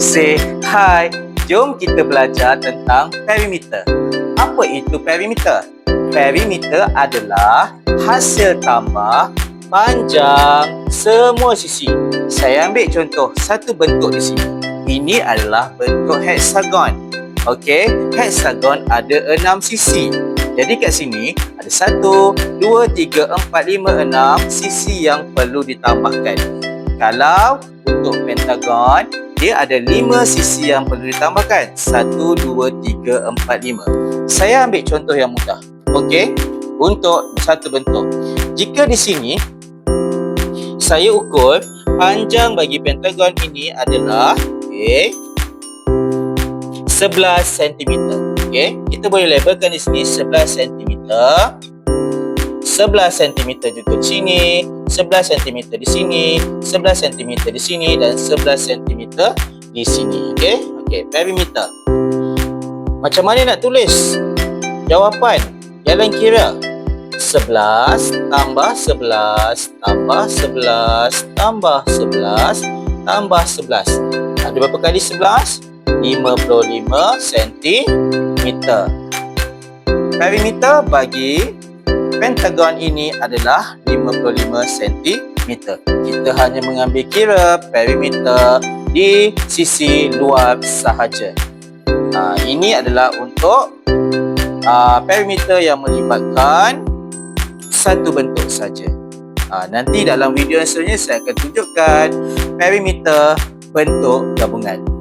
Say hi. Jom kita belajar tentang perimeter. Apa itu perimeter? Perimeter adalah hasil tambah panjang semua sisi. Saya ambil contoh satu bentuk di sini. Ini adalah bentuk hexagon. Okey, hexagon ada enam sisi. Jadi kat sini ada satu, dua, tiga, empat, lima, enam sisi yang perlu ditambahkan. Kalau untuk pentagon, dia ada lima sisi yang perlu ditambahkan. Satu, dua, tiga, empat, lima. Saya ambil contoh yang mudah. Okey, untuk satu bentuk. Jika di sini saya ukur panjang bagi pentagon ini adalah okey 11 cm. Okey, kita boleh labelkan di sini 11 cm. 11 cm juga di sini, 11 cm di sini, 11 cm di sini dan 11 cm di sini. Okey? Okey, perimeter. Macam mana nak tulis? Jawapan jalan kira 11 tambah 11 tambah 11 tambah 11 tambah 11. Ada berapa kali 11? 55 cm. Perimeter bagi pentagon ini adalah 55 cm. Kita hanya mengambil kira perimeter di sisi luar sahaja. Ha, ini adalah untuk uh, perimeter yang melibatkan satu bentuk saja. Ha, nanti dalam video seterusnya saya akan tunjukkan perimeter bentuk gabungan.